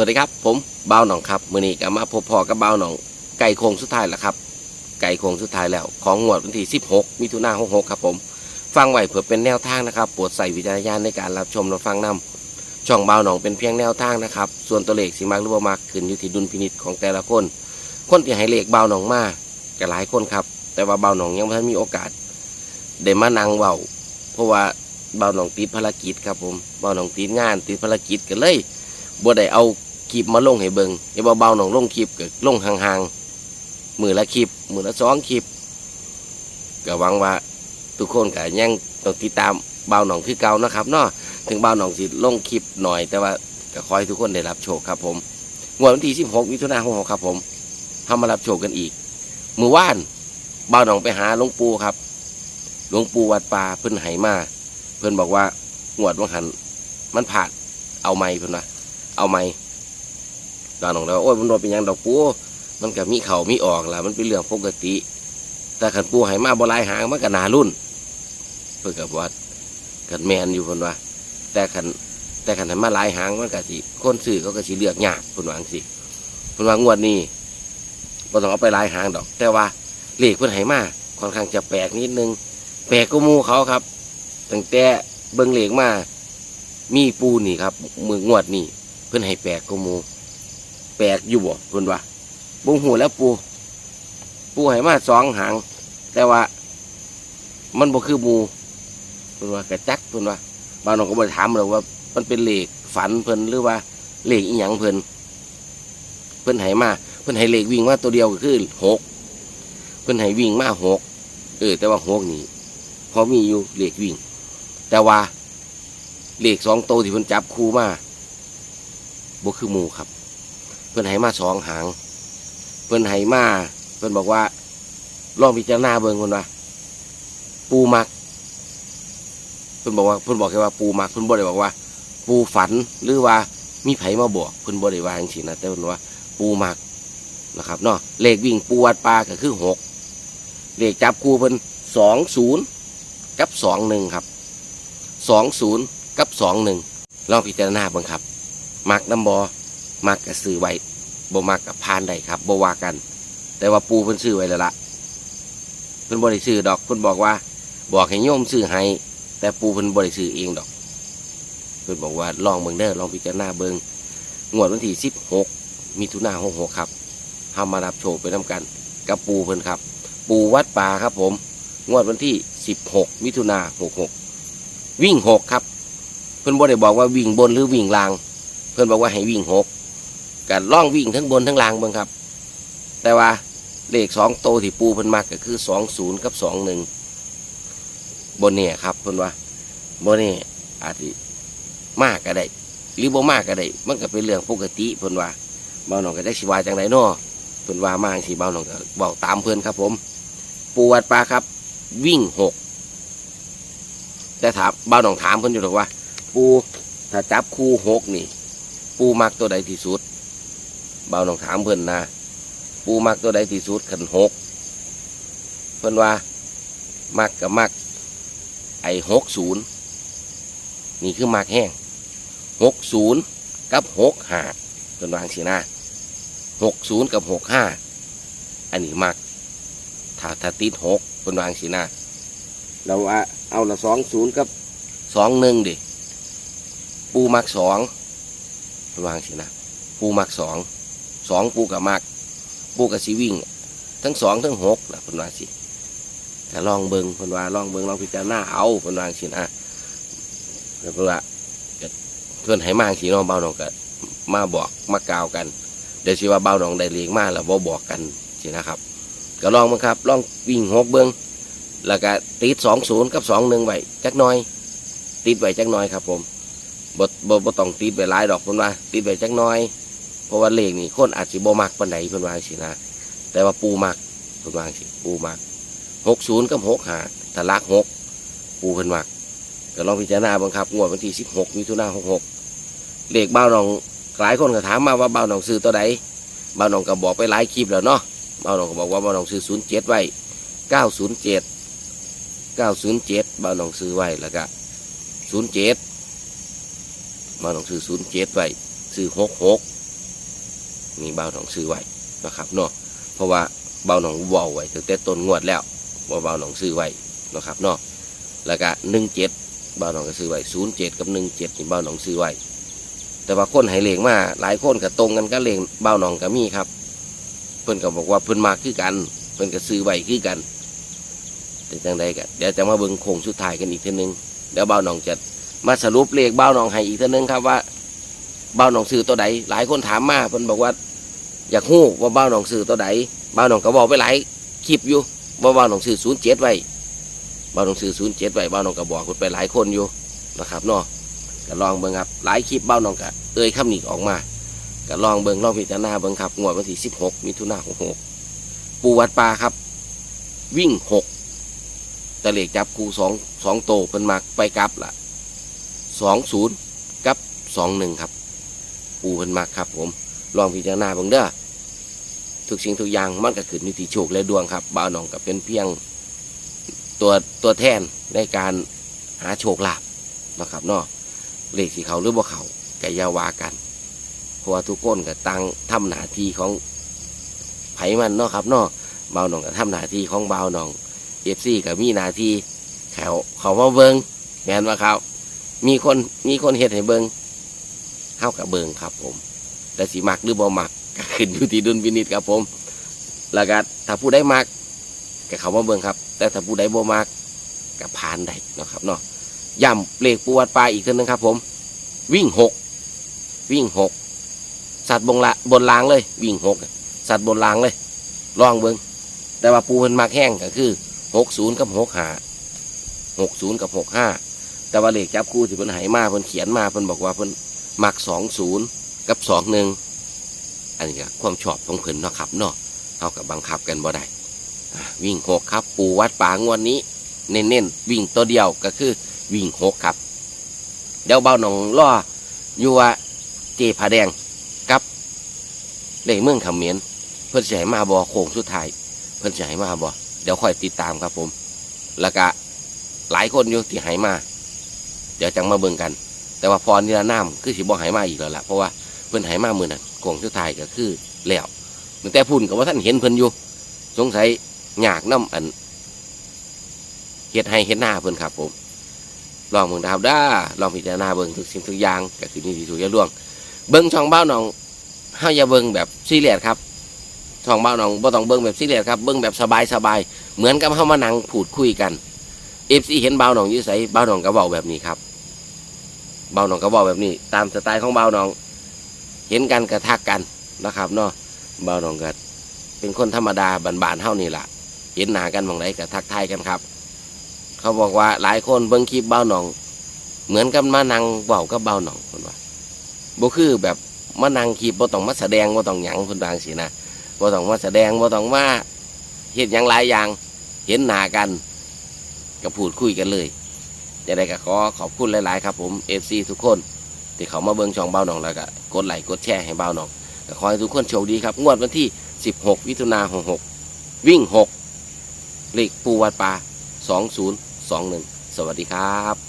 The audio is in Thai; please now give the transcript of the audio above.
วัสดีครับผมบ่าหนองครับมือนี้ก็มาพบพอกับบ่าหนองไก่โคงสุดท้ายแล้วครับ ไก่โคงสุดท้ายแล้ว ของงวดวันที่ 16 มิถุนายน66 ครับผม ฟังไว้เพื่อเป็นแนวทางนะครับโปรดใส่วิจารณญาณในการรับชมรับฟังนำช่องบ่าหนองเป็นเพียงแนวทางนะครับ ส่วนตัวเลขสิมักหรือบ่มักขึ้นอยู่ที่ดุลพินิจของแต่ละคน คนที่ให้เลขบ่าหนองมาก็หลายคนครับ แต่ว่าบ่าหนองยังไม่ทันมีโอกาสได้มานั่งเว้าเพราะว่าบ่าหนองติดภารกิจครับผมบ่าหนองติดงานติดภารกิจกันเลยบ่ได้เอา คลิปมาลงให้เบิงอย่าเบาๆหน่องลงคลิปก็ลงห่างๆมือละคลิปมือละสองคลิปก็หวังว่าทุกคนก็ยังต้องติดตามเบาหน่องคือเก่านะครับเนาะถึงเบาหน่องสิลงคลิปหน่อย แต่ว่าก็ขอให้ทุกคนได้รับโชคครับผมงวดวันที่16มิถุนายน66ครับผมทำมารับโชคกันอีกมือว่านเบาหน่องไปหาหลวงปู่ครับหลวงปู่วัดป่าเพิ่นไหมาเพิ่นบอกว่างวดวังหันมันผ่านเอาไม่เพิ่นว่าเอาไหม ตอนน้องเราโอ้ยมันโดนเป็นยังดอกปูมันก็มีเข่ามีออกล่ะมันเป็นเรื่องปกติ แต่ขันปูหายมาบลายหางมันก็นารุ่น เพื่อกับว่ากันแมนอยู่คนว่า แต่ขันแต่ขันหายมาลายหางมันก็สิคนซื้อเขาก็สิเลือกยากคนวางสิคนวางงวดนี้บ่ต้องเอาไปลายหางดอก แต่ว่าเลขเพิ่นหายมาค่อนข้างจะแปลกนิดนึง แปลกก็มูเขาครับตั้งแต่เบิ่งเลขมา มีปูนี่ครับมืองวดนี่เพิ่อนให้แปลกก็มู ปลกอยู่บ่เพิ่นว่าบุ้งหูแล้วปูปูให้มาสองหาง แต่ว่า มันบ่คือหมูเพิ่นว่ากระจักเพิ่นว่าบางน้องก็บ่ได้ถามเลยว่า มันเป็นเลขฝันเพิ่นหรือว่าเลขอีหยังเพิ่นเพิ่นให้มาเพิ่นให้เลขวิ่งมาตัวเดียวก็คือหกเพิ่นให้วิ่งมาหกเออ แต่ว่าหกนี่พอมีอยู่เลขวิ่ง แต่ว่าเลขสองโตวที่เพิ่นจับคู่มาบ่คือหมูครับ เพิ่อนให้มาสองหาง เพิ่อนให้มาเพิ่อนบอกว่าลองพิจารณาเบิ่งเพิ่นว่าปูมัก เพิ่อนบอกว่าเพิ่อนบอกแค่ว่าปูมักเพิ่อนบ่ได้บอกว่า ปูฝันหรือว่ามีไผมาบอกเพิ่อนบ่ได้ว่าจังซี่นะแต่เพิ่อนว่าปูมักนะครับเนาะเลขวิ่งปูวัดปลาก็คือหกเลขจับคูเพิ่นสองศูนย์กับสองหนึ่งครับสองศูนย์กับสองหนึ่งลองพิจารณาเบ้างครับมักน้ำบอ มักกับซื้อไว้บ่มักกับพานได้ครับบ่ว่ากัน แต่ว่าปูเพิ่นซื้อไว้แล้วละเพิ่นบ่ได้ซื้อดอกเพิ่นบอกว่า บอกให้โยมซื้อให้แต่ปูเพิ่นบ่ได้ซื้อเองดอก เพิ่นบอกว่าลองเบิ่งเด้อลองพิจารณาเบิ่งงวดวันที่16มิถุนายน66ครับเฮามารับโชคไปนํกัน กับปูเพิ่นครับ ปูวัดป่าครับผม งวดวันที่16มิถุนายน66วิ่งหกครับ เพื่นบ่ได้บอกว่าวิ่งบนหรือวิ่งล่าง เพื่นบอกว่าให้วิ่งหก กันล่องวิ่งทั้งบนทั้งล่างเบิ่งครับ แต่ว่าเลขสองโตที่ปูเพิ่นมากก็คือสองศูนย์กับสองหนึ่งบนเนี่ยครับเพิ่นว่าบนเนี่ยอาจจะมากก็ได้หรือบ่มากก็ได้มันก็เป็นเรื่องปกติเพิ่นว่าเบาหนองก็ได้สิวาจังไดเนาะเพิ่นว่ามากสิเบาหนองก็บอกตามเพิ่นครับ ผม ปูวัดปลาครับ วิ่งหกแต่ถามเบ้าหนองถามเพิ่นอยู่หรอกว่า ปูถ้าจับคู่หกนี่ ปูมักตัวใดที่สุด บ้าวหนองถามเพิ่นนะปูมักตัวใดที่สุดขันหกเพิ่นว่ามักกับมักไอ้หกศูนย์นี่คือมักแห้งหกศูนย์กับหกห้าเพิ่นวาจังสีนะหกศูนย์กับหกห้าอันนี้มักถ้าถ้าติดหกเพิ่นวาจังสีนะเราว่าเอาละสองศูนย์กับสองหนึ่งดิปูมักสองวางสินะปูมักสอง สองปูกับมักปูกับสีวิ่ง ทั้งสองทั้งหกนะพนว่าสิแต่ลองเบิงพนว่าลองเบิงลองพิจารณาเอาพนวาสินะเพิ่นว่าเพิ่อนให้มางสิเน้องเบาหนองก็มาบอกมากล่าวกัน เดี๋ยวสิว่าเบาหนองได้เลี้ยงมาแล้วบ่บอกกันสินะครับก็ลองมั้งครับลองวิ่งหกเบิงแล้วก็ติดสองศูนย์กับสองหนึ่งไว้จักน้อย ติดไว้จักน้อยครับผมบ่บ่บ่ต้องติดไว้หลายดอกพิ่นว่าติดไว้จักน้อย เพราะว่าเลขนี่คนอาจสิบ่มักปานใดเพิ่นว่าสินะแต่ว่าปูมักเพิ่นว่าสิปูมักหกศูนย์กับหกหาถ้าลักหกปูเพิ่นมักก็ลองพิจารณาบิ่งครับงวดวันที่สิบหกมิถุนายนหกหกเลขเบ้านองหลายคนก็ถามมาว่าเบ้านองซื้อตัวใดเบ้านองก็บอกไปหลายคลิปแล้วเนาะเบ้านองก็บอกว่าเบ้านองซื้อศูนย์เจ็ดไว้เก้าศูนย์เจ็ดเก้าศูนย์เจ็ดบ้านหนองซื้อไว้แล้วก็ศูนย์เจ็ดบ้านองซื้อศูนย์เจ็ดไว้ซื้อหกหก นี่เบาหนองซื้อไว้นะครับเนาะเพราะว่าเบาหนองเวาไว้ตั้งแต่ต้นงวดแล้วว่าเบาหนองซื้อไว้นะครับเนาะแล้วก็หนึ่งเจ็ดเบาหนองก็ซื้อไว้ศูนย์เจ็ดกับหนึ่งเจ็ดนี่เบาหนองซื้อไว้แต่ว่าคนให้เลงมาหลายคนก็ตรงกันก็เลงเบาหนองก็มีครับ เพิ่อนก็บอกว่าเพิ่อนมาคือกัน เพิ่อนก็ซื้อไว้คือกันแต่จังใดก็เดี๋ยวจะมาเบิ่งโค้งสุดท้ายกันอีกทีนึงเดี๋ยวเบาหนองจะมาสรุปเลขเบาหนองให้อีกทีนึงครับว่าเบ้าหนองซื้อตัวใดหลายคนถามมาเพิ่นบอกว่า อยากฮู้ว่าเบ้าหนองซื้อตัวใดเบ้าหนองก็บอกไปหลายคลิปอยู่ว่าเบ้าหนองซื้อศูนย์เจ็ดไว้เบ้าหนองซื้อศูนย์เจ็ดไว้เบ้าหนองก็บอกคนไปหลายคนอยู่นะครับเนาะก็ลองเบิ่งครับหลายคลิปเบ้าหนองก็เอ่ยคำนี้ออกมาก็ลองเบิ่งลองพิจารณาเบิ่งครับงวดวันที่สิบหกมิถุนายนหกปูวัดปลาครับ วิ่งหกตะเลกจับคูสองสองโตเพิ่นมักไปกลับละสองศูนย์กับสองหนึ่งครับ ปูเพิ่นมักครับผม ลองพิจารณาเบิ่งเด้อทุกสิ่งทุกอย่างมันก็ขึ้นอยู่ที่โชคและดวงครับบ่าวหนองก็เป็นเพียงตัวตัวแทนในการหาโชคลาภนะครับเนาะเลขสีเขาหรือบ่เขาก็อย่าว่ากันเพราะว่าทุกคนก็ตั้งทำหน้าที่ของไผมันเนาะครับเนาะบ่าวหนองก็ทำหน้าที่ของบ่าวหนองเอฟซีก็มีหน้าที่เขาเขามาเบิงแม่นว่าครับ มีคนมีคนเฮ็ดให้เบิงเข้ากับเบิงครับผม แต่สีมักหรือบ่มักก็ขึ้นอยู่ที่ดุลพินิจครับผมแล้วก็ถ้าผู้ใดมักก็เขามาเบิงครับ แต่ถ้าผู้ใดบ่มักก็ผ่านได้นะครับเนาะย่ำเลขปูวัดปลาอีกทีนึงครับ ผม วิ่งหกวิ่งหกสัตว์บงละบนรางเลย วิ่งหกสัตว์บนรางเลยลองเบิงแต่ว่าปูเพิ่นมักแห้งก็คือหกศูนย์กับหกห้าหกศูนย์กับหกห้าแต่ว่าเลขจับคู่ที่เพิ่นหายมาเพิ่นเขียนมาเพิ่นบอกว่าเพิ่นมักสองศูนย์ กับสองหนึ่งอันนี้ก็ความชอบของเพิ่นเนาะครับเนาะเอากับบังคับกันบ่ได้วิ่งหกครับ ปูวัดป่างวดนี้เน้นๆวิ่งตัวเดียวก็คือวิ่งหกครับ เดี๋ยวเบาหนองล่ออยู่ว่าเจผาแดงกับเลขเมืองคำเขมนเพิ่นให้มาบอโค้งสุดท้ายเพิ่นให้มาบอเดี๋ยวค่อยติดตามครับผม แล้วก็หลายคนอยู่ที่ให้มา เดี๋ยวจังมาเบิ่งกัน แต่ว่าพรนิรนามคือสิบ่หายมาอีกแล้วล่ะเพราะว่า เพิ่นหายมามือนั้นกองสุดท้ายก็คือแล้วตั้งแต่พุ่นก็ว่าท่านเห็นเพิ่นอยู่ สงสัยอยากน้ำอันเฮ็ดให้เฮ็ดหน้าเพิ่นครับผมลองเบิ่งดาวด้าลองพิจารณาเบิ่งทุกสิ่งทุกอย่างก็คือนี่ที่ถูกอยาล่วง เบิ่งช่องเบ้าหนองเฮาอย่าเบิ่งแบบซีเรียสครับช่องเบ้าหนองบ่ต้องเบิ่งแบบซีเรียสครับเบิ่งแบบสบายสบายเหมือนกับเฮามานั่งพูดคุยกัน FC เห็นเบ้าหนองอยู่ไสเบ้าหนองก็เว้าแบบนี้ครับเบาหนองก็บอกแบบนี้ ตามสไตล์ของเบาหนอง เห็นกันกระทักกันนะครับเนาะเบาหนองก็เป็นคนธรรมดาบานๆเท่านี้แหละเห็นหน้ากันบางไรก็ทักทายกันครับ เขาบอกว่าหลายคนเบิ่งคลิปเบาหนอง เหมือนกับมานั่งเบากับเบาหนองคนว่าบ่คือแบบมานั่งคลิปบ่ต้องมาแสดงบ่ต้องหยังคนบางสินะบ่ต้องมาแสดงบ่ต้องมาเห็นอย่างหลายอย่าง เห็นหน้ากันก็พูดคุยกันเลยจะได้ก็ขอขอบคุณหลาย ๆ ครับผมเอฟซีทุกคน ที่เขามาเบิ้งช่องเบ้าหนองแล้วก็กดไลค์กดแชร์ให้เบ้าหนองก็ขอให้ทุกคนโชคดีครับ งวดวันที่ 16วิถุนาหกวิ่ง 6 เลขปูวัดปลา2021 สวัสดีครับ